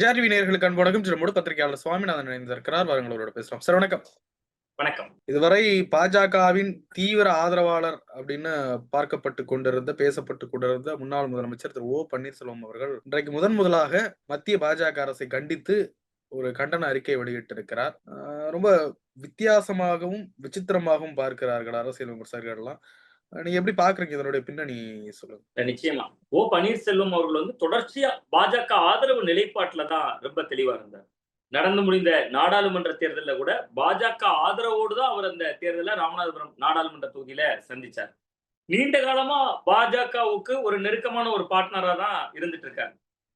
ஜார்வி நேயர்களுக்கு அன்பு வணக்கம். திரு முடு பத்திரிகையாளர் சுவாமிநாதன் இணைந்திருக்கிறார். வாருங்களோட பேசுறோம். சார் வணக்கம். வணக்கம். இதுவரை பாஜகவின் தீவிர ஆதரவாளர் அப்படின்னு பார்க்கப்பட்டு கொண்டிருந்த பேசப்பட்டு கொண்டிருந்த முன்னாள் முதலமைச்சர் திரு ஓ பன்னீர்செல்வம் அவர்கள் இன்றைக்கு முதன் முதலாக மத்திய பாஜக அரசை கண்டித்து ஒரு கண்டன அறிக்கை வெளியிட்டிருக்கிறார். ரொம்ப வித்தியாசமாகவும் விசித்திரமாகவும் பார்க்கிறார்கள். அரசியல் விமர்சகர்கள் எல்லாம் நீங்க எப்படி பாக்குறீங்க இதனுடைய பின்னணி சொல்லுங்க. நிச்சயமா. ஓ பன்னீர்செல்வம் அவர்கள் வந்து தொடர்ச்சியா பாஜக ஆதரவு நிலைப்பாட்டுல தான் ரொம்ப தெளிவா இருந்தார். நடந்து முடிந்த நாடாளுமன்ற தேர்தல்ல கூட பாஜக ஆதரவோடு தான் அவர் அந்த தேர்தலில் ராமநாதபுரம் நாடாளுமன்ற தொகுதியில சந்திச்சார். நீண்ட காலமா பாஜகவுக்கு ஒரு நெருக்கமான ஒரு பார்ட்னரா தான் இருந்துட்டு இருக்காரு.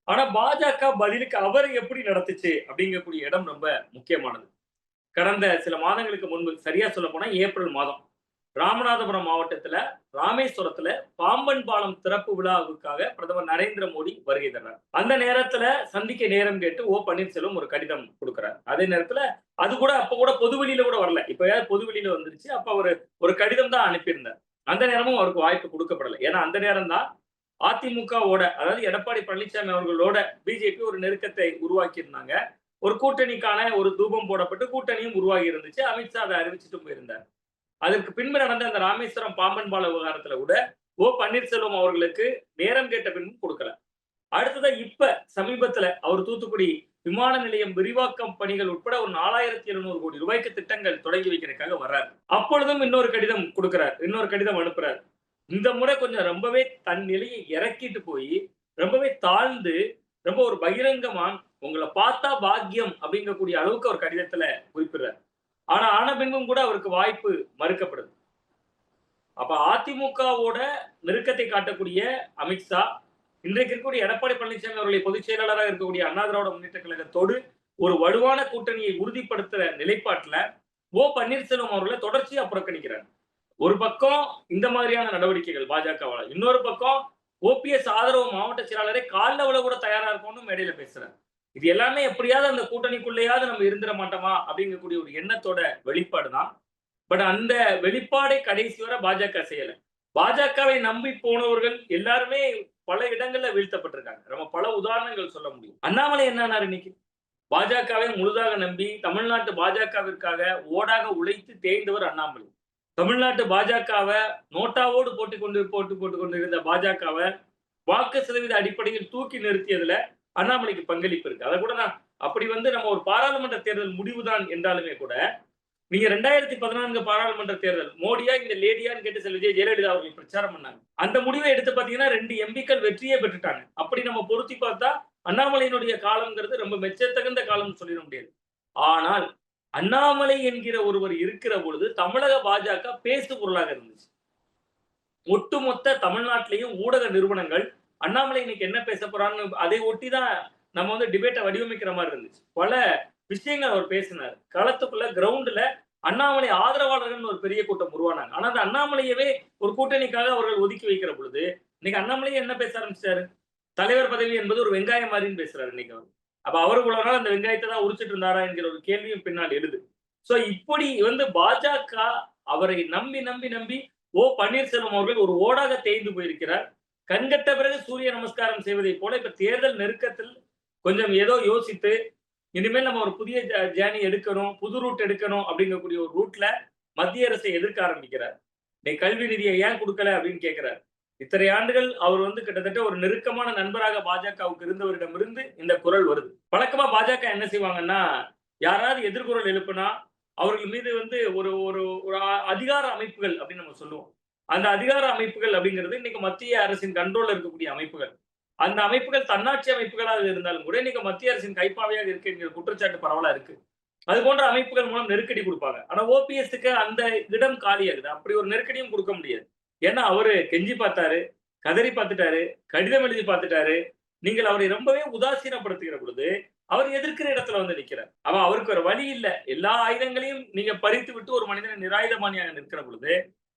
ஆனா பாஜக பதிலுக்கு அவர் எப்படி நடத்துச்சு அப்படிங்கக்கூடிய இடம் ரொம்ப முக்கியமானது. கடந்த சில மாதங்களுக்கு முன்பு சரியா சொல்ல போனா ஏப்ரல் மாதம். ராமநாதபுரம் மாவட்டத்துல ராமேஸ்வரத்துல பாம்பன் பாலம் திறப்பு விழாவுக்காக பிரதமர் நரேந்திர மோடி வருகை தர்றார். அந்த நேரத்துல சந்திக்க நேரம் கேட்டு ஓ பன்னீர்செல்வம் ஒரு கடிதம் கொடுக்குறார். அதே நேரத்துல அது கூட அப்ப கூட பொதுவெளியில கூட வரல. இப்ப ஏதாவது பொதுவெளியில வந்துருச்சு அப்ப அவர் ஒரு கடிதம் தான் அனுப்பியிருந்தார். அந்த நேரமும் அவருக்கு வாய்ப்பு கொடுக்கப்படல. ஏன்னா அந்த நேரம் தான் அதிமுகவோட அதாவது எடப்பாடி பழனிசாமி அவர்களோட பிஜேபி ஒரு நெருக்கத்தை உருவாக்கி இருந்தாங்க ஒரு கூட்டணிக்கான ஒரு தூபம் போடப்பட்டு கூட்டணியும் உருவாகி இருந்துச்சு. அமித்ஷா அதை அறிவிச்சுட்டு போயிருந்தார். அதற்கு பின்பு நடந்த அந்த ராமேஸ்வரம் பாம்பன் பால விவகாரத்துல கூட ஓ பன்னீர்செல்வம் அவர்களுக்கு நேரம் கேட்ட பின்பும் கொடுக்கல. அடுத்ததா இப்ப சமீபத்துல அவர் தூத்துக்குடி விமான நிலையம் விரிவாக்கம் பணிகள் உட்பட ஒரு நாலாயிரத்தி எழுநூறு கோடி ரூபாய்க்கு திட்டங்கள் தொடங்கி வைக்கிறதுக்காக வர்றாரு. அப்பொழுதும் இன்னொரு கடிதம் கொடுக்கிறார் இன்னொரு கடிதம் அனுப்புறார். இந்த முறை கொஞ்சம் ரொம்பவே தன் நிலையை இறக்கிட்டு போய் ரொம்பவே தாழ்ந்து ரொம்ப ஒரு பகிரங்கமா உங்களை பார்த்தா பாக்கியம் அப்படிங்கக்கூடிய அளவுக்கு ஒரு கடிதத்துல குறிப்பிடுறார். ஆனா ஆன பின்பும் கூட அவருக்கு வாய்ப்பு மறுக்கப்படுது. அப்ப அதிமுகவோட நெருக்கத்தை காட்டக்கூடிய அமித்ஷா இன்றைக்கு இருக்கக்கூடிய எடப்பாடி பழனிசாமி அவருடைய பொதுச் செயலாளராக இருக்கக்கூடிய அண்ணா திராவிட முன்னேற்ற கழகத்தோடு ஒரு வலுவான கூட்டணியை உறுதிப்படுத்துற நிலைப்பாட்டுல ஓ பன்னீர்செல்வம் அவர்களை தொடர்ச்சியா புறக்கணிக்கிறார். ஒரு பக்கம் இந்த மாதிரியான நடவடிக்கைகள் பாஜகவால இன்னொரு பக்கம் ஓபிஎஸ் ஆதரவு மாவட்ட செயலாளரை காலில் விட கூட தயாரா இருக்கும்னு மேடையில பேசுறாரு. இது எல்லாமே எப்படியாவது அந்த கூட்டணிக்குள்ளேயாவது நம்ம இருந்துட மாட்டோமா அப்படிங்கக்கூடிய ஒரு எண்ணத்தோட வெளிப்பாடு தான் பட் அந்த வெளிப்பாடை கடைசி வரை பாஜக செய்யலை. பாஜகவை நம்பி போனவர்கள் எல்லாருமே பல இடங்கள்ல வீழ்த்தப்பட்டிருக்காங்க. நம்ம பல உதாரணங்கள் சொல்ல முடியும். அண்ணாமலை என்னன்னாரு இன்னைக்கு? பாஜகவை முழுதாக நம்பி தமிழ்நாட்டு பாஜகவிற்காக ஓடாக உழைத்து தேய்ந்தவர் அண்ணாமலை. தமிழ்நாட்டு பாஜகவை நோட்டாவோடு போட்டு கொண்டு போட்டு போட்டு கொண்டு இருந்த பாஜகவை வாக்கு சதவீத அடிப்படையில் தூக்கி நிறுத்தியதுல அண்ணாமலைக்கு பங்களிப்பு இருக்கு. அதை கூட நான் அப்படி வந்து நம்ம ஒரு பாராளுமன்ற தேர்தல் முடிவுதான் என்றாலுமே கூட நீங்க ரெண்டாயிரத்தி பதினான்கு பாராளுமன்ற தேர்தல் மோடியா இந்த லேடியான்னு கேட்டு செல் விஜய் ஜெயலலிதா அவர்கள் பிரச்சாரம் பண்ணாங்க. அந்த முடிவை எடுத்து பாத்தீங்கன்னா ரெண்டு எம்பிக்கள் வெற்றியே பெற்றுட்டாங்க. அப்படி நம்ம பொருத்தி பார்த்தா அண்ணாமலையினுடைய காலம்ங்கிறது ரொம்ப மெச்சத்தகுந்த காலம்னு சொல்லிட முடியாது. ஆனால் அண்ணாமலை என்கிற ஒருவர் இருக்கிற பொழுது தமிழக பாஜக பேசு பொருளாக இருந்துச்சு. ஒட்டுமொத்த தமிழ்நாட்டிலையும் ஊடக நிறுவனங்கள் அண்ணாமலை இன்னைக்கு என்ன பேச போறான்னு அதை ஒட்டி தான் நம்ம வந்து டிபேட்டை வடிவமைக்கிற மாதிரி இருந்துச்சு. பல விஷயங்கள் அவர் பேசினார். களத்துக்குள்ள கிரவுண்டுல அண்ணாமலை ஆதரவாளர்கள் ஒரு பெரிய கூட்டம் உருவானாங்க. ஆனா அந்த அண்ணாமலையவே ஒரு கூட்டணிக்காக அவர்கள் ஒதுக்கி வைக்கிற பொழுது இன்னைக்கு அண்ணாமலையே என்ன பேச ஆரம்பிச்சாரு தலைவர் பதவி என்பது ஒரு வெங்காயம் மாதிரின்னு பேசுறாரு இன்னைக்கு அவர். அப்ப அவர் நாள் அந்த வெங்காயத்தை தான் உரிச்சிட்டு இருந்தாரா என்கிற ஒரு கேள்வியும் பின்னால் எழுது. சோ இப்படி வந்து பாஜக அவரை நம்பி நம்பி நம்பி ஓ பன்னீர்செல்வம் அவர்கள் ஒரு ஓடாக தேய்ந்து போயிருக்கிறார். கண்கட்ட பிறகு சூரிய நமஸ்காரம் செய்வதை போல இப்ப தேர்தல் நெருக்கத்தில் கொஞ்சம் ஏதோ யோசித்து இனிமேல் நம்ம ஒரு புதிய ஜேர்னி எடுக்கணும் புது ரூட் எடுக்கணும் அப்படிங்கக்கூடிய ஒரு ரூட்ல மத்திய அரசை எதிர்க்க ஆரம்பிக்கிறார். நீ கல்வி நிதியை ஏன் கொடுக்கல அப்படின்னு கேட்கிறார் இத்தனை ஆண்டுகள் அவர் வந்து கிட்டத்தட்ட ஒரு நெருக்கமான நண்பராக பாஜகவுக்கு இருந்தவரிடமிருந்து இந்த குரல் வருது. வழக்கமா பாஜக என்ன செய்வாங்கன்னா யாராவது எதிர்குரல் எழுப்புனா அவர்கள் மீது வந்து ஒரு ஒரு அதிகார அமைப்புகள் அப்படின்னு நம்ம சொல்லுவோம். அந்த அதிகார அமைப்புகள் அப்படிங்கிறது இன்னைக்கு மத்திய அரசின் கண்ட்ரோல்ல இருக்கக்கூடிய அமைப்புகள். அந்த அமைப்புகள் தன்னாட்சி அமைப்புகளாக இருந்தாலும் கூட இன்னைக்கு மத்திய அரசின் கைப்பாவையாக இருக்கு என்கிற குற்றச்சாட்டு பரவலா இருக்கு. அது போன்ற அமைப்புகள் மூலம் நெருக்கடி கொடுப்பாங்க. ஆனா ஓபிஎஸ்க்கு அந்த இடம் காலியாகுது. அப்படி ஒரு நெருக்கடியும் கொடுக்க முடியாது. ஏன்னா அவரு கெஞ்சி பார்த்தாரு கதறி பார்த்துட்டாரு கடிதம் எழுதி பார்த்துட்டாரு. நீங்கள் அவரை ரொம்பவே உதாசீனப்படுத்துகிற பொழுது அவர் எதிர்க்கிற இடத்துல வந்து நிற்கிறார் அவன் அவருக்கு ஒரு வழி இல்லை. எல்லா ஆயுதங்களையும் நீங்க பறித்து விட்டு ஒரு மனிதனை நிராயுதமானியாக நிற்கிற பொழுது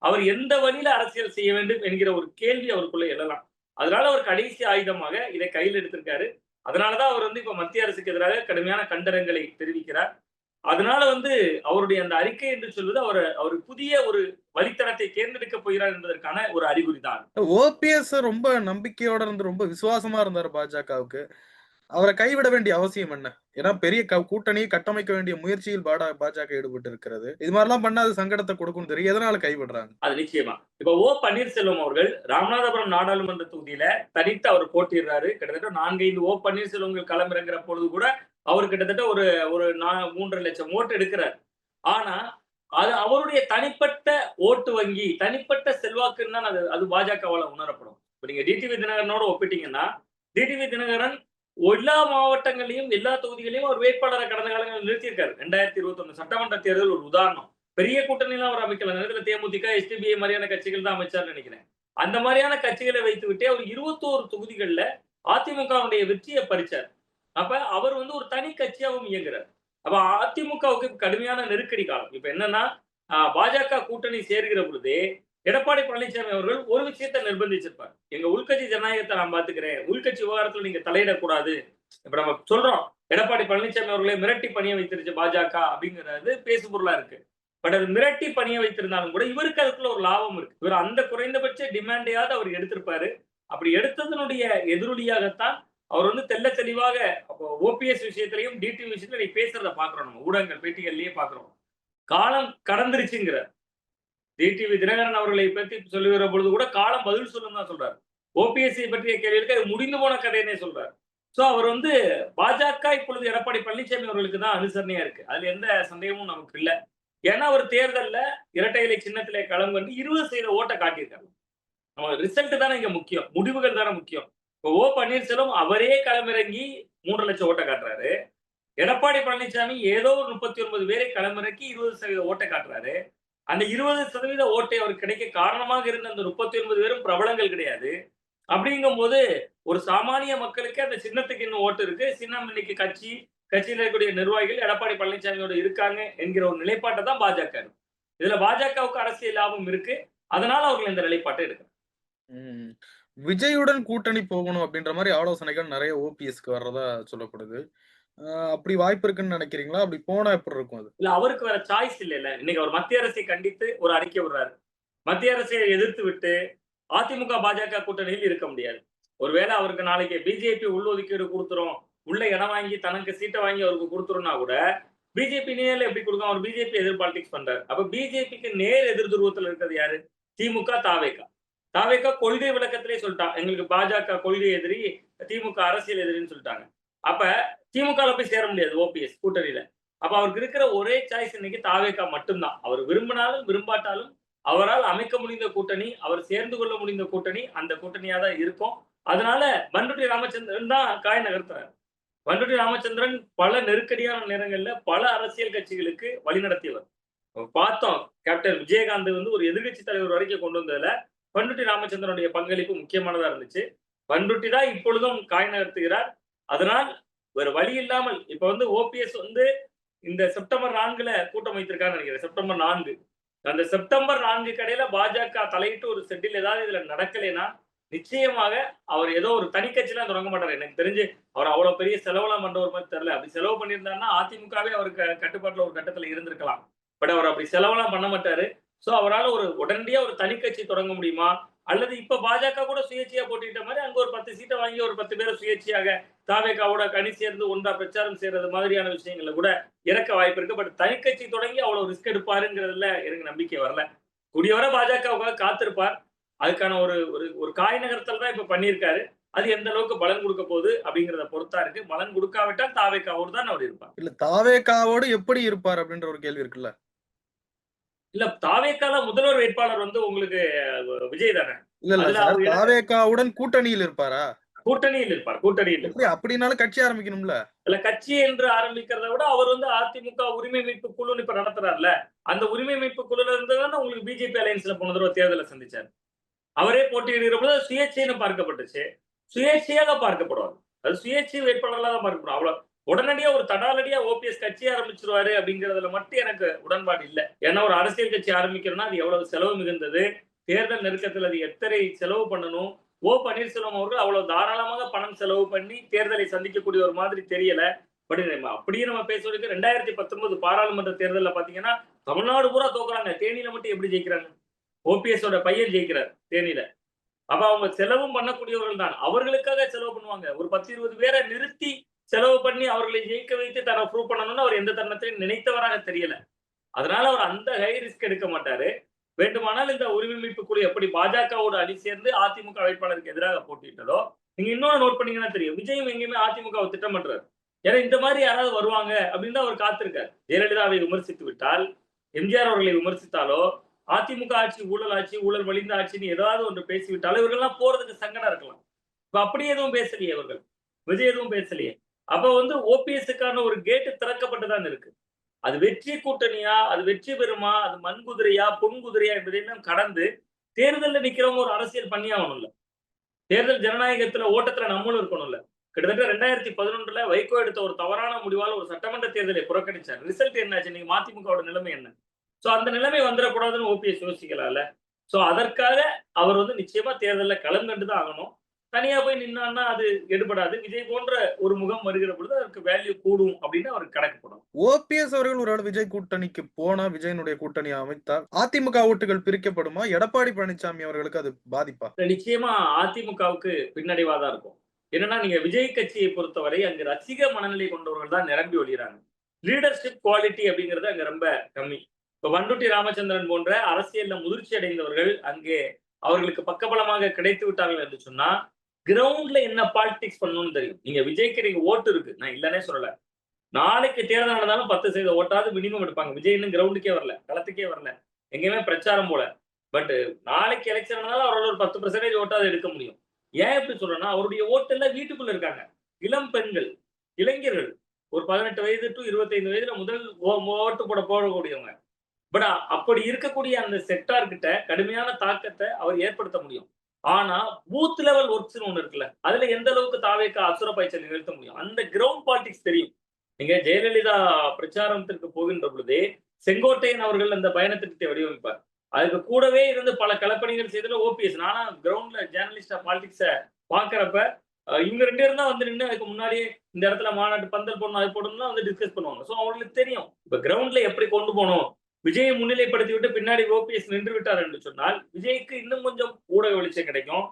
அவர் எந்த வழியில அரசியல் செய்ய வேண்டும் என்கிற ஒரு கேள்வி அவருக்குள்ள எழலாம். அதனால அவர் கடைசி ஆயுதமாக இதை கையில் எடுத்திருக்காரு. அதனாலதான் அவர் வந்து இப்ப மத்திய அரசுக்கு எதிராக கடுமையான கண்டனங்களை தெரிவிக்கிறார். அதனால வந்து அவருடைய அந்த அறிக்கை என்று சொல்வது அவர் அவர் புதிய ஒரு வழித்தடத்தை தேர்ந்தெடுக்க போகிறார் என்பதற்கான ஒரு அறிகுறி தான் ஓபிஎஸ் ரொம்ப நம்பிக்கையோட இருந்து ரொம்ப விசுவாசமா இருந்தார் பாஜகவுக்கு. அவரை கைவிட வேண்டிய அவசியம் என்ன? ஏன்னா பெரிய க- கூட்டணியை கட்டமைக்க வேண்டிய முயற்சியில் பாடா பாஜக ஈடுபட்டு இருக்கிறது இது மாதிரிலாம் பண்ணா அது சங்கடத்தை கொடுக்கும் தெரியும். எதனால கைவிடுறாங்க? அது நிச்சயமா. இப்ப ஓ. பன்னீர்செல்வம் அவர்கள் ராமநாதபுரம் நாடாளுமன்ற தொகுதியில தனித்து அவர் போட்டிடுறாரு கிட்டத்தட்ட நான்கைந்து ஓ. பன்னீர்செல்வங்கள் களமிறங்குற பொழுது கூட அவர் கிட்டத்தட்ட ஒரு ஒரு நா- மூன்றரை லட்சம் ஓட்டு எடுக்கிறார். ஆனா அது அவருடைய தனிப்பட்ட ஓட்டு வங்கி தனிப்பட்ட செல்வாக்குன்னு தான் அது அது பாஜகவால உணரப்படும். இப்ப நீங்க டிடிவி தினகரனோட ஒப்பிட்டீங்கன்னா டிடிவி தினகரன் எல்லா மாவட்டங்களையும் எல்லா தொகுதிகளையும் அவர் வேட்பாளரை கடந்த காலங்களில் நிறுத்தியிருக்காரு. ரெண்டாயிரத்தி இருபத்தி ஒண்ணு சட்டமன்ற தேர்தல் ஒரு உதாரணம். பெரிய கூட்டணிலாம் அவர் அமைக்கல. நேரத்தில் தேமுதிக எஸ்டிபிஐ மாதிரியான கட்சிகள் தான் அமைச்சார்னு நினைக்கிறேன். அந்த மாதிரியான கட்சிகளை வைத்து விட்டே அவர் இருபத்தோரு தொகுதிகள்ல அதிமுகவுடைய வெற்றியை பறிச்சார். அப்ப அவர் வந்து ஒரு தனி கட்சியாகவும் இயங்குறார். அப்ப அதிமுகவுக்கு கடுமையான நெருக்கடி காலம். இப்ப என்னன்னா பாஜக கூட்டணி சேர்கிற பொழுதே எடப்பாடி பழனிசாமி அவர்கள் ஒரு விஷயத்தை நிர்பந்திச்சிருப்பார். எங்க உள்கட்சி ஜனநாயகத்தை நான் பாத்துக்கிறேன் உள்கட்சி விவகாரத்துல நீங்க தலையிடக்கூடாது. இப்ப நம்ம சொல்றோம் எடப்பாடி பழனிசாமி அவர்களை மிரட்டி பணிய வைத்திருச்சு பாஜக அப்படிங்கிறது பேசு பொருளா இருக்கு. பட் அது மிரட்டி பணிய வைத்திருந்தாலும் கூட இவருக்கு அதுக்குள்ள ஒரு லாபம் இருக்கு. இவர் அந்த குறைந்தபட்ச டிமாண்டையாவது அவர் எடுத்திருப்பாரு. அப்படி எடுத்ததனுடைய எதிரொலியாகத்தான் அவர் வந்து தெள்ள தெளிவாக ஓபிஎஸ் விஷயத்திலையும் டிடி விஷயத்துல நீ பேசுறத பாக்குறோம் நம்ம. ஊடகங்கள் பேட்டிகள்லயே பாக்குறோம் காலம் கடந்துருச்சுங்கிற டிடிவி தினகரன் அவர்களை பற்றி சொல்லுகிற பொழுது கூட காலம் பதில் சொல்லும் தான் சொல்றாரு. ஓபிஎஸ்சி பற்றிய கேள்விகளுக்கு அது முடிந்து போன கதைன்னே சொல்றாரு. சோ அவர் வந்து பாஜக இப்பொழுது எடப்பாடி பழனிசாமி அவர்களுக்கு தான் அனுசரணையா இருக்கு. அதுல எந்த சந்தேகமும் நமக்கு இல்ல. ஏன்னா அவர் தேர்தல்ல இரட்டை இலை சின்னத்திலே களம் கண்டு இருபது சதவீத ஓட்டை காட்டியிருக்காரு. நம்ம ரிசல்ட் தானே இங்க முக்கியம். முடிவுகள் தானே முக்கியம். இப்போ ஓ பன்னீர்செல்வம் அவரே களமிறங்கி மூன்று லட்சம் ஓட்டை காட்டுறாரு. எடப்பாடி பழனிசாமி ஏதோ ஒரு முப்பத்தி ஒன்பது பேரை களமிறக்கி இருபது சதவீத ஓட்டை காட்டுறாரு. அந்த இருபது சதவீத ஓட்டை அவர் கிடைக்க காரணமாக இருந்த அந்த முப்பத்தி ஒன்பது பேரும் பிரபலங்கள் கிடையாது. அப்படிங்கும் போது ஒரு சாமானிய மக்களுக்கு அந்த சின்னத்துக்கு இன்னும் ஓட்டு இருக்கு. சின்னம் இன்னைக்கு கட்சி கட்சியில் இருக்கக்கூடிய நிர்வாகிகள் எடப்பாடி பழனிசாமியோட இருக்காங்க என்கிற ஒரு நிலைப்பாட்டை தான் பாஜக இதுல பாஜகவுக்கு அரசியல் லாபம் இருக்கு. அதனால அவர்கள் இந்த நிலைப்பாட்டை எடுக்கிறாங்க விஜயுடன் கூட்டணி போகணும் அப்படின்ற மாதிரி ஆலோசனைகள் நிறைய ஓபிஎஸ்க்கு வர்றதா சொல்லப்படுது. அப்படி வாய்ப்பு இருக்குன்னு நினைக்கிறீங்களா? அப்படி போனா எப்படி இருக்கும் அது? இல்ல அவருக்கு வேற சாய்ஸ் இல்லைல்ல. இன்னைக்கு அவர் மத்திய அரசை கண்டித்து ஒரு அறிக்கை விடுறாரு. மத்திய அரசை எதிர்த்து விட்டு அதிமுக பாஜக கூட்டணியில் இருக்க முடியாது. ஒருவேளை அவருக்கு நாளைக்கு பிஜேபி உள்ஒதுக்கீடு கொடுத்துரும் உள்ள இடம் வாங்கி தனக்கு சீட்டை வாங்கி அவருக்கு கொடுத்துரும்னா கூட பிஜேபி நேரில் எப்படி கொடுக்கும்? அவர் பிஜேபி எதிர் பாலிடிக்ஸ் பண்றாரு. அப்ப பிஜேபிக்கு நேர் எதிர் துருவத்தில் இருக்கிறது யாரு? திமுக தாவேகா தாவேகா கொள்கை விளக்கத்திலே சொல்லிட்டான். எங்களுக்கு பாஜக கொள்கை எதிரி திமுக அரசியல் எதிரின்னு சொல்லிட்டாங்க. அப்ப திமுக போய் சேர முடியாது ஓபிஎஸ் கூட்டணியில. அப்ப அவருக்கு இருக்கிற ஒரே சாய்ஸ் இன்னைக்கு தாவேக்கா மட்டும்தான். அவர் விரும்பினாலும் விரும்பாட்டாலும் அவரால் அமைக்க முடிந்த கூட்டணி அவர் சேர்ந்து கொள்ள முடிந்த கூட்டணி அந்த கூட்டணியா தான் இருக்கும். அதனால பண்டுட்டி ராமச்சந்திரன் தான் காய் நகர்த்துறாரு. பண்டுட்டி ராமச்சந்திரன் பல நெருக்கடியான நேரங்கள்ல பல அரசியல் கட்சிகளுக்கு வழிநடத்தியவர் பார்த்தோம் கேப்டன் விஜயகாந்த் வந்து ஒரு எதிர்க்கட்சி தலைவர் வரைக்கும் கொண்டு வந்ததுல பண்டுட்டி ராமச்சந்திரனுடைய பங்களிப்பு முக்கியமானதா இருந்துச்சு. பண்டுட்டி தான் இப்பொழுதும் காய் நகர்த்துகிறார். அதனால் வேற வழி இல்லாமல் இப்ப வந்து ஓபிஎஸ் வந்து இந்த செப்டம்பர் நான்குல கூட்டம் வைத்திருக்கான்னு நினைக்கிறேன். செப்டம்பர் நான்கு. அந்த செப்டம்பர் நான்கு கடையில பாஜக தலையிட்டு ஒரு செட்டில் ஏதாவது இதுல நடக்கலைன்னா நிச்சயமாக அவர் ஏதோ ஒரு தனிக்கட்சியெல்லாம் தொடங்க மாட்டார். எனக்கு தெரிஞ்சு அவர் அவ்வளவு பெரிய செலவெல்லாம் பண்ற ஒரு மாதிரி தெரியல. அப்படி செலவு பண்ணியிருந்தாருன்னா அதிமுகவே அவருக்கு கட்டுப்பாட்டுல ஒரு கட்டத்துல இருந்திருக்கலாம். பட் அவர் அப்படி செலவெல்லாம் பண்ண மாட்டாரு. சோ அவரால் ஒரு உடனடியா ஒரு தனி கட்சி தொடங்க முடியுமா? அல்லது இப்ப பாஜக கூட சுயேட்சையா போட்டிட்ட மாதிரி அங்க ஒரு பத்து சீட்டை வாங்கி ஒரு பத்து பேரை சுயேட்சையாக தாவேக்காவோட கனி சேர்ந்து ஒன்றா பிரச்சாரம் செய்யறது மாதிரியான விஷயங்கள்ல கூட இறக்க வாய்ப்பு இருக்கு. பட் தனிக்கட்சி தொடங்கி அவ்வளவு ரிஸ்க் எடுப்பாருங்கிறதுல எனக்கு நம்பிக்கை வரல. கூடியவரை பாஜகவுக்காக காத்திருப்பார். அதுக்கான ஒரு ஒரு ஒரு காய் நகர்த்தல் தான் இப்ப பண்ணியிருக்காரு. அது எந்த அளவுக்கு பலன் கொடுக்க போகுது அப்படிங்கிறத பொறுத்தா இருக்கு. பலன் கொடுக்காவிட்டால் தாவேக்காவோடு தான் அவர் இருப்பார். இல்ல தாவேக்காவோடு எப்படி இருப்பார் அப்படின்ற ஒரு கேள்வி இருக்குல்ல. இல்ல தாவேக்கால முதல்வர் வேட்பாளர் வந்து உங்களுக்கு விஜய் தானே? இல்ல தாவேக்காவுடன் கூட்டணியில் இருப்பாரா? கூட்டணியில் இருப்பார் கூட்டணியில் அப்படின்னாலும் கட்சி ஆரம்பிக்கணும்ல? இல்ல கட்சி என்று ஆரம்பிக்கிறத விட அவர் வந்து அதிமுக உரிமை மீட்பு குழுன்னு இப்ப நடத்துறாருல அந்த உரிமை மீட்பு குழுல இருந்து தானே உங்களுக்கு பிஜேபி அலையன்ஸ்ல போன தடவை தேர்தலை சந்திச்சார். அவரே போட்டியிடுகிற போது சுயேட்சைன்னு பார்க்கப்பட்டுச்சு. சுயேட்சையாக பார்க்கப்படுவார். அது சுயேட்சை வேட்பாளர்களாக தான் பார்க்கப்படும். அவ்வளவு உடனடியா ஒரு தடாலடியா ஓபிஎஸ் கட்சி ஆரம்பிச்சிருவாரு அப்படிங்கறதுல மட்டும் எனக்கு உடன்பாடு இல்லை. ஏன்னா ஒரு அரசியல் கட்சி ஆரம்பிக்கிறோம்னா அது எவ்வளவு செலவு மிகுந்தது? தேர்தல் நெருக்கத்தில் அது எத்தனை செலவு பண்ணணும்? ஓ பன்னீர்செல்வம் அவர்கள் அவ்வளவு தாராளமாக பணம் செலவு பண்ணி தேர்தலை சந்திக்கக்கூடிய ஒரு மாதிரி தெரியல. அப்படின்னு அப்படியே நம்ம பேசுவதற்கு ரெண்டாயிரத்தி பத்தொன்பது பாராளுமன்ற தேர்தலில் பாத்தீங்கன்னா தமிழ்நாடு பூரா தோக்குறாங்க. தேனியில மட்டும் எப்படி ஜெயிக்கிறாங்க? ஓபிஎஸோட பையன் ஜெயிக்கிறார் தேனியில. அப்ப அவங்க செலவும் பண்ணக்கூடியவர்கள் தான். அவர்களுக்காக செலவு பண்ணுவாங்க. ஒரு பத்து இருபது பேரை நிறுத்தி செலவு பண்ணி அவர்களை ஜெயிக்க வைத்து தன்னை ப்ரூவ் பண்ணணும்னு அவர் எந்த தருணத்திலையும் நினைத்தவராக தெரியல. அதனால அவர் அந்த ஹை ரிஸ்க் எடுக்க மாட்டாரு. வேண்டுமானால் இந்த உரிமைப்பு குழு எப்படி பாஜகவோட அணி சேர்ந்து அதிமுக வேட்பாளருக்கு எதிராக போட்டிட்டதோ நீங்க இன்னொன்னு நோட் பண்ணீங்கன்னா தெரியும். விஜயும் எங்கேயுமே அதிமுக திட்டம் பண்றாரு. ஏன்னா இந்த மாதிரி யாராவது வருவாங்க அப்படின்னு தான் அவர் காத்திருக்காரு. ஜெயலலிதாவை விமர்சித்து விட்டால் எம்ஜிஆர் அவர்களை விமர்சித்தாலோ அதிமுக ஆட்சி ஊழல் ஆட்சி ஊழல் வலிந்த ஆட்சின்னு ஏதாவது ஒன்று பேசிவிட்டாலும் இவர்கள்லாம் போறதுக்கு சங்கடம் இருக்கலாம். இப்ப அப்படி எதுவும் பேசலையே இவர்கள் விஜய் எதுவும் பேசலையே? அப்ப வந்து ஓபிஎஸ்க்கான ஒரு கேட்டு திறக்கப்பட்டுதான் இருக்கு. அது வெற்றி கூட்டணியா அது வெற்றி பெறுமா அது மண் குதிரையா பொன் குதிரையா என்பதையும் கடந்து தேர்தலில் நிக்கிறவங்க ஒரு அரசியல் பண்ணி ஆகணும்ல. தேர்தல் ஜனநாயகத்துல ஓட்டத்துல நம்மளும் இருக்கணும்ல. கிட்டத்தட்ட ரெண்டாயிரத்தி பதினொன்றுல வைகோ எடுத்த ஒரு தவறான முடிவால் ஒரு சட்டமன்ற தேர்தலை புறக்கணிச்சார். ரிசல்ட் என்னாச்சு நீங்க மதிமுகவோட நிலைமை என்ன? சோ அந்த நிலைமை வந்துடக்கூடாதுன்னு ஓபிஎஸ் யோசிக்கலாம்ல. சோ அதற்காக அவர் வந்து நிச்சயமா தேர்தலில் கலந்துட்டு தான் ஆகணும். தனியா போய் நின்னான்னா அது எடுபடாது. விஜய் போன்ற ஒரு முகம் வருகிற பொழுது அதற்கு வேல்யூ கூடும் அப்படின்னு அவருக்கு கணக்கு போடும் ஓபிஎஸ் அவர்கள் ஒரு விஜய் கூட்டணிக்கு போனா விஜயனுடைய கூட்டணி அமைத்தால் அதிமுக ஓட்டுகள் பிரிக்கப்படுமா? எடப்பாடி பழனிசாமி அவர்களுக்கு அது பாதிப்பா? நிச்சயமா அதிமுகவுக்கு பின்னடைவா தான் இருக்கும். என்னன்னா நீங்க விஜய் கட்சியை பொறுத்தவரை அங்கு ரசிக மனநிலை கொண்டவர்கள் தான் நிரம்பி ஒழிகிறாங்க லீடர்ஷிப் குவாலிட்டி அப்படிங்கிறது அங்க ரொம்ப கம்மி. இப்ப வண்டுட்டி ராமச்சந்திரன் போன்ற அரசியல்ல முதிர்ச்சி அடைந்தவர்கள் அங்கே அவர்களுக்கு பக்கபலமாக கிடைத்து விட்டார்கள் என்று சொன்னா கிரவுண்ட்ல என்ன பாலிடிக்ஸ் பண்ணணும்னு தெரியும். நீங்க விஜய்க்கு நீங்க ஓட்டு இருக்கு. நான் இல்லைன்னே சொல்லல. நாளைக்கு தேர்தல் நடந்தாலும் பத்து செய்த ஓட்டாவது மினிமம் எடுப்பாங்க. விஜய் இன்னும் கிரவுண்டுக்கே வரல. களத்துக்கே வரல. எங்கேயுமே பிரச்சாரம் போல. பட் நாளைக்கு எலெக்ஷன் நடந்தாலும் அவரோட ஒரு பத்து பர்சன்டேஜ் ஓட்டாவது எடுக்க முடியும். ஏன் எப்படி சொல்றேன்னா அவருடைய ஓட்டு எல்லாம் வீட்டுக்குள்ள இருக்காங்க. இளம் பெண்கள் இளைஞர்கள். ஒரு பதினெட்டு வயது டு இருபத்தைந்து வயதுல முதல் ஓட்டு போட போடக்கூடியவங்க பட் அப்படி இருக்கக்கூடிய அந்த செக்டார் கிட்ட கடுமையான தாக்கத்தை அவர் ஏற்படுத்த முடியும். ஆனா பூத் லெவல் ஒர்க்ஸ் ஒண்ணு இருக்குல்ல அதுல எந்த அளவுக்கு தாவேக்க அசுர பாய்ச்சல் நிறுத்த முடியும்? அந்த கிரவுண்ட் பாலிடிக்ஸ் தெரியும். நீங்க ஜெயலலிதா பிரச்சாரத்திற்கு போகின்ற பொழுது செங்கோட்டையன் அவர்கள் அந்த பயண திட்டத்தை வடிவமைப்பார். அதுக்கு கூடவே இருந்து பல கலப்பணிகள் செய்ததுல ஓபிஎஸ் நானா கிரவுண்ட்ல ஜேர்னலிஸ்டா பாலிடிக்ஸ பாக்குறப்ப இவங்க ரெண்டு பேரும் தான் வந்து நின்று அதுக்கு முன்னாடியே இந்த இடத்துல மாநாட்டு பந்தல் போடணும் அது போடணும் வந்து டிஸ்கஸ் பண்ணுவாங்க. ஸோ அவங்களுக்கு தெரியும். இப்ப கிரவுண்ட்ல எப்படி கொண்டு போகணும்? விஜயை முன்னிலைப்படுத்தி விட்டு பின்னாடி ஓபிஎஸ் நின்று விட்டார் என்று சொன்னால் விஜய்க்கு இன்னும் கொஞ்சம் ஊடக வெளிச்சம் கிடைக்கும்.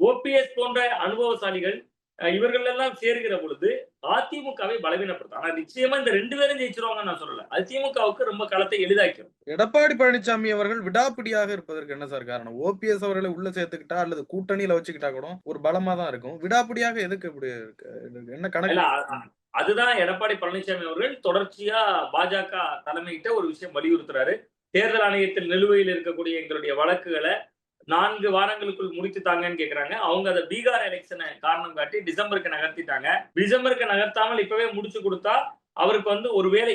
ஓபிஎஸ் போன்ற அனுபவசாலிகள் இவர்கள் எல்லாம் சேர்கிற பொழுது அதிமுகவை பலவீனப்படுத்தும். ஆனா நிச்சயமா இந்த ரெண்டு பேரும் ஜெயிச்சிருவாங்கன்னு நான் சொல்லல. அது திமுகவுக்கு ரொம்ப களத்தை எளிதாக்கிடும் எடப்பாடி பழனிசாமி அவர்கள் விடாப்பிடியாக இருப்பதற்கு என்ன சார் காரணம்? ஓபிஎஸ் அவர்களை உள்ள சேர்த்துக்கிட்டா அல்லது கூட்டணியில வச்சுக்கிட்டா கூட ஒரு பலமா தான் இருக்கும். விடாப்பிடியாக எதுக்கு இப்படி என்ன கணக்கு? அதுதான் எடப்பாடி பழனிசாமி அவர்கள் தொடர்ச்சியா பாஜக தலைமையிட்ட ஒரு விஷயம் வலியுறுத்துறாரு. தேர்தல் ஆணையத்தில் நிலுவையில் இருக்கக்கூடிய எங்களுடைய வழக்குகளை நான்கு வாரங்களுக்குள் முடித்து தாங்கன்னு கேக்குறாங்க. அவங்க அதை பீகார் எலெக்ஷனை காரணம் காட்டி டிசம்பருக்கு நகர்த்திட்டாங்க. டிசம்பருக்கு நகர்த்தாமல் இப்பவே முடிச்சு கொடுத்தா அவருக்கு வந்து ஒரு வேலை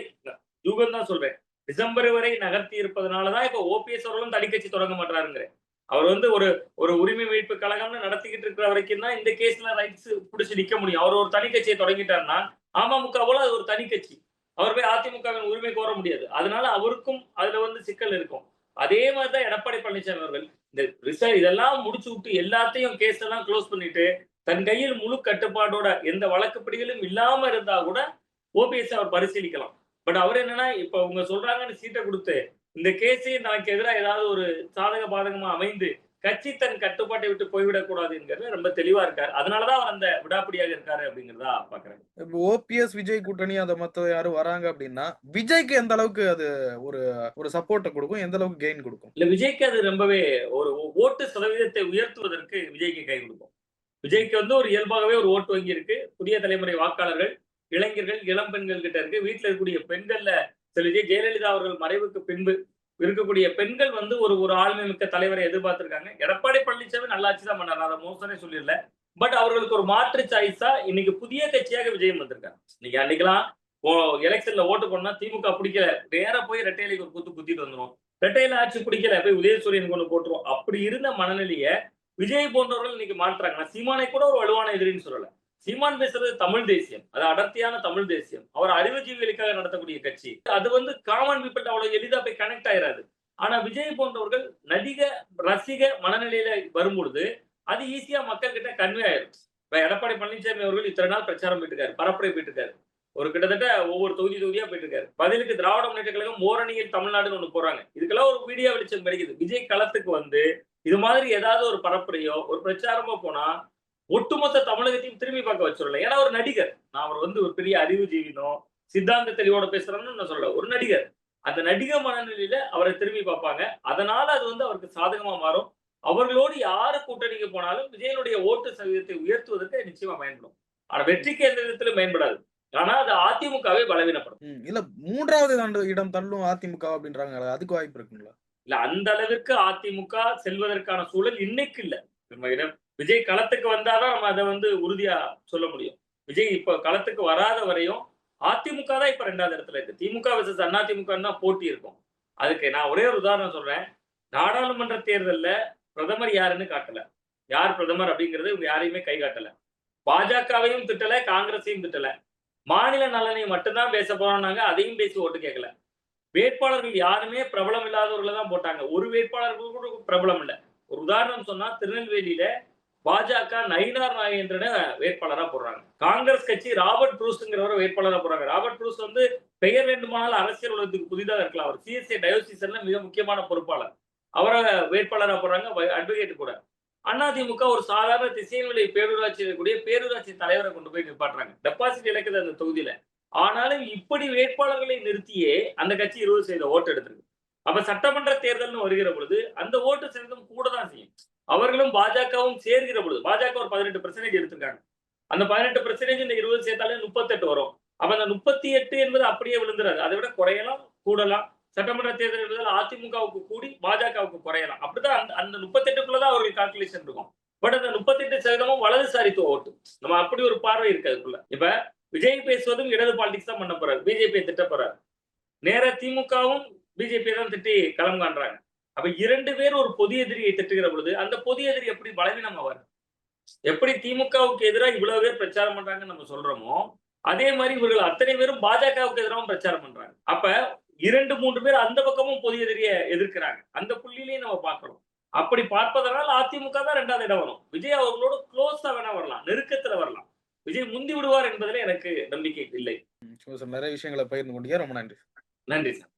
யூகம் தான் சொல்றேன். டிசம்பர் வரை நகர்த்தி இருப்பதனாலதான் இப்ப ஓபிஎஸ் அவர்களும் தடிக்கட்சி தொடங்க மாட்டாருங்கிற அவர் வந்து ஒரு ஒரு உரிமை மீட்பு கழகம்னு நடத்திக்கிட்டு இருக்கிற வரைக்கும் தான் இந்த கேஸ்ல ரைட்ஸ் பிடிச்சி நிக்க முடியும். அவர் ஒரு தனி கட்சியை தொடங்கிட்டாருன்னா அமமுக அது ஒரு தனி கட்சி. அவர் போய் அதிமுகவின் உரிமை கோர முடியாது. அதனால அவருக்கும் அதுல வந்து சிக்கல் இருக்கும். அதே மாதிரிதான் எடப்பாடி பழனிசாமி அவர்கள் இந்த ரிசர்வ் இதெல்லாம் முடிச்சு விட்டு எல்லாத்தையும் கேஸ் எல்லாம் க்ளோஸ் பண்ணிட்டு தன் கையில் முழு கட்டுப்பாடோட எந்த வழக்குப்படிகளும் இல்லாம இருந்தா கூட ஓபிஎஸ் அவர் பரிசீலிக்கலாம். பட் அவர் என்னன்னா இப்ப உங்க சொல்றாங்கன்னு சீட்டை கொடுத்து இந்த கேஸே நமக்கு எதிராக ஏதாவது ஒரு சாதக பாதகமா அமைந்து கட்சி தன் கட்டுப்பாட்டை விட்டு போய்விடக் கூடாதுங்கிறது ரொம்ப தெளிவா இருக்காரு. அதனாலதான் அவர் அந்த விடாப்பிடியாக இருக்காரு அப்படிங்கிறதா பாக்குறேன். இப்போ ஓபிஎஸ் விஜய் கூட்டணி அதை மத்த யாரும் வராங்க அப்படின்னா விஜய்க்கு எந்த அளவுக்கு அது ஒரு ஒரு சப்போர்ட்டை கொடுக்கும் எந்த அளவுக்கு கெயின் கொடுக்கும்? இல்ல விஜய்க்கு அது ரொம்பவே ஒரு ஓட்டு சதவீதத்தை உயர்த்துவதற்கு விஜய்க்கு கை கொடுக்கும். விஜய்க்கு வந்து ஒரு இயல்பாகவே ஒரு ஓட்டு வங்கி இருக்கு புதிய தலைமுறை வாக்காளர்கள் இளைஞர்கள் இளம் பெண்கள் கிட்ட இருக்கு. வீட்டுல இருக்கக்கூடிய பெண்கள்ல சில விஜய் ஜெயலலிதா அவர்கள் மறைவுக்கு பின்பு இருக்கக்கூடிய பெண்கள் வந்து ஒரு ஒரு ஆளுமை மிக்க தலைவரை எதிர்பார்த்திருக்காங்க. எடப்பாடி பழனிசாமி நல்லாட்சி தான் பண்ணார். அதை மோசனே சொல்லிடல. பட் அவர்களுக்கு ஒரு மாற்று சாய்ஸா இன்னைக்கு புதிய கட்சியாக விஜயம் வந்திருக்காங்க இன்னைக்கு அன்னைக்கெல்லாம் எலெக்ஷன்ல ஓட்டு பண்ணா திமுக பிடிக்கல. நேர போய் ரெட்டையிலைக்கு ஒரு குத்து குத்திட்டு வந்துடும் ரெட்டையில ஆட்சி பிடிக்கல. போய் உதயசூரியன் கொண்டு போட்டுரும். அப்படி இருந்த மனநிலையை விஜய் போன்றவர்கள் இன்னைக்கு மாற்றுறாங்க. நான் சீமானை கூட ஒரு வலுவான எதிரின்னு சொல்லல. சீமான் பேசுறது தமிழ் தேசியம் அது அடர்த்தியான தமிழ் தேசியம். அவர் அறிவுஜீவிகளுக்காக நடத்தக்கூடிய கட்சி. அது வந்து காமன் பீப்பிள் அவ்வளவு எளிதா போய் கனெக்ட் ஆயிராது. ஆனா விஜய் போன்றவர்கள் நடிக ரசிக மனநிலையில வரும்பொழுது அது ஈஸியா மக்கள் கிட்ட கன்வே ஆயிரும். இப்ப எடப்பாடி பழனிசாமி அவர்கள் இத்தனை நாள் பிரச்சாரம் போயிட்டு இருக்காரு பரப்புரை போயிட்டு இருக்காரு ஒரு கிட்டத்தட்ட ஒவ்வொரு தொகுதி தொகுதியா போயிட்டு இருக்காரு பதிலுக்கு திராவிட முன்னேற்ற கழகம் ஓரணியில் தமிழ்நாடுன்னு ஒண்ணு போறாங்க இதுக்கெல்லாம் ஒரு வீடியோ வெளிச்சம் கிடைக்குது. விஜய் களத்துக்கு வந்து இது மாதிரி ஏதாவது ஒரு பரப்புரையோ ஒரு பிரச்சாரமோ போனா ஒட்டுமொத்த தமிழகத்தையும் திரும்பி பார்க்க வச்சிடல. ஏன்னா ஒரு நடிகர். நான் அவர் வந்து ஒரு பெரிய அறிவுஜீவினோ சித்தாந்த தெளிவோட பேசுறேன்னு நான் சொல்ல ஒரு நடிகர். அந்த நடிகர் மனநிலையில அவரை திரும்பி பார்ப்பாங்க. அதனால அது வந்து அவருக்கு சாதகமா மாறும். அவர்களோடு யாரு கூட்டணிக்கு போனாலும் விஜயனுடைய ஓட்டு சதவீதத்தை உயர்த்துவதற்கு நிச்சயமா பயன்படும். ஆனா வெற்றிக்கு எந்த விதத்திலும் பயன்படாது. ஆனா அது அதிமுகவை பலவீனப்படும். இல்ல மூன்றாவது ஆண்டு இடம் தள்ளும் அதிமுக அப்படின்றாங்க அதுக்கு வாய்ப்பு இருக்குங்களா இல்ல அந்த அளவிற்கு அதிமுக செல்வதற்கான சூழல் இன்னைக்கு இல்ல. விஜய் களத்துக்கு வந்தாதான் நம்ம அதை வந்து உறுதியா சொல்ல முடியும். விஜய் இப்ப களத்துக்கு வராத வரையும் அதிமுக தான் இப்ப ரெண்டாவது இடத்துல இருக்கு. திமுக விசஸ் அதிமுக தான் போட்டி இருக்கும். அதுக்கு நான் ஒரே ஒரு உதாரணம் சொல்றேன். நாடாளுமன்ற தேர்தலில் பிரதமர் யாருன்னு காட்டல. யார் பிரதமர் அப்படிங்கிறது இவங்க யாரையுமே கை காட்டல. பாஜகவையும் திட்டல காங்கிரஸையும் திட்டல. மாநில நலனை மட்டும்தான் பேச போறோம்னாங்க அதையும் பேசி ஓட்டு கேட்கல. வேட்பாளர்கள் யாருமே பிரபலம் இல்லாதவர்களை தான் போட்டாங்க. ஒரு வேட்பாளர்கள் கூட பிரபலம் இல்லை. ஒரு உதாரணம் சொன்னா திருநெல்வேலியில பாஜக நயினார் நாகேந்திரனை வேட்பாளரா போடுறாங்க. காங்கிரஸ் கட்சி ராபர்ட் ப்ரூஸ்ங்கிறவரை வேட்பாளரா போடுறாங்க. ராபர்ட் ப்ரூஸ் வந்து பெயர் வேண்டுமானால் அரசியல் உலகத்துக்கு புதிதாக இருக்கலாம். அவர் சிஎஸ்ஏ டயோசிசன்ல மிக முக்கியமான பொறுப்பாளர். அவரை வேட்பாளரா போடுறாங்க. அட்வொகேட் கூட. அதிமுக ஒரு சாதாரண திசையன்விலை பேரூராட்சி இருக்கக்கூடிய பேரூராட்சி தலைவரை கொண்டு போய் நிப்பாட்டுறாங்க. டெபாசிட் இழக்குது அந்த தொகுதியில. ஆனாலும் இப்படி வேட்பாளர்களை நிறுத்தியே அந்த கட்சி இருபது சதவீத ஓட்டு எடுத்திருக்கு. அப்ப சட்டமன்ற தேர்தல்னு வருகிற பொழுது அந்த ஓட்டு சதவீதம் கூட தான் செய்யும். அவர்களும் பாஜகவும் சேர்கிற பொழுது பாஜக ஒரு பதினெட்டு பெர்சன்டேஜ் எடுத்திருக்காங்க. அந்த பதினெட்டு பெர்சன்டேஜ் இந்த இருபது சேர்த்தாலே முப்பத்தெட்டு வரும். அப்ப அந்த முப்பத்தி எட்டு என்பது அப்படியே விழுந்துராது. அதை விட குறையலாம் கூடலாம். சட்டமன்ற தேர்தல் அதிமுகவுக்கு கூடி பாஜகவுக்கு குறையலாம். அப்படிதான் அந்த அந்த முப்பத்தெட்டுக்குள்ளதான் அவர்கள் கால்குலேஷன் இருக்கும். பட் அந்த முப்பத்தெட்டு சதவீதமும் வலதுசாரித்துவ ஓட்டு. நம்ம அப்படி ஒரு பார்வை இருக்கு அதுக்குள்ள. இப்ப விஜய் பேசுவதும் இடது பாலிடிக்ஸ் தான் பண்ண போறாரு. பிஜேபியை திட்ட போறாரு. நேர திமுகவும் பிஜேபி தான் திட்டி களம் காண்றாங்க. அப்ப இரண்டு பேர் ஒரு பொது எதிரியை திட்டுகிற பொழுது அந்த பொது எதிரி எப்படி பலவீனம் ஆவார் எப்படி திமுகவுக்கு எதிராக இவ்வளவு பேர் பிரச்சாரம் பண்றாங்கன்னு நம்ம சொல்றோமோ அதே மாதிரி இவர்கள் அத்தனை பேரும் பாஜகவுக்கு எதிராகவும் பிரச்சாரம் பண்றாங்க. அப்ப இரண்டு மூன்று பேர் அந்த பக்கமும் பொது எதிரியை எதிர்க்கிறாங்க. அந்த புள்ளியிலையும் நம்ம பார்க்கிறோம். அப்படி பார்ப்பதனால் அதிமுக தான் ரெண்டாவது இடம் வரும். விஜய் அவர்களோட க்ளோஸா வேணா வரலாம். நெருக்கத்துல வரலாம். விஜய் முந்தி விடுவார் என்பதில் எனக்கு நம்பிக்கை இல்லை. நிறைய விஷயங்களை பகிர்ந்து கொண்டீங்க. ரொம்ப நன்றி. நன்றி சார்.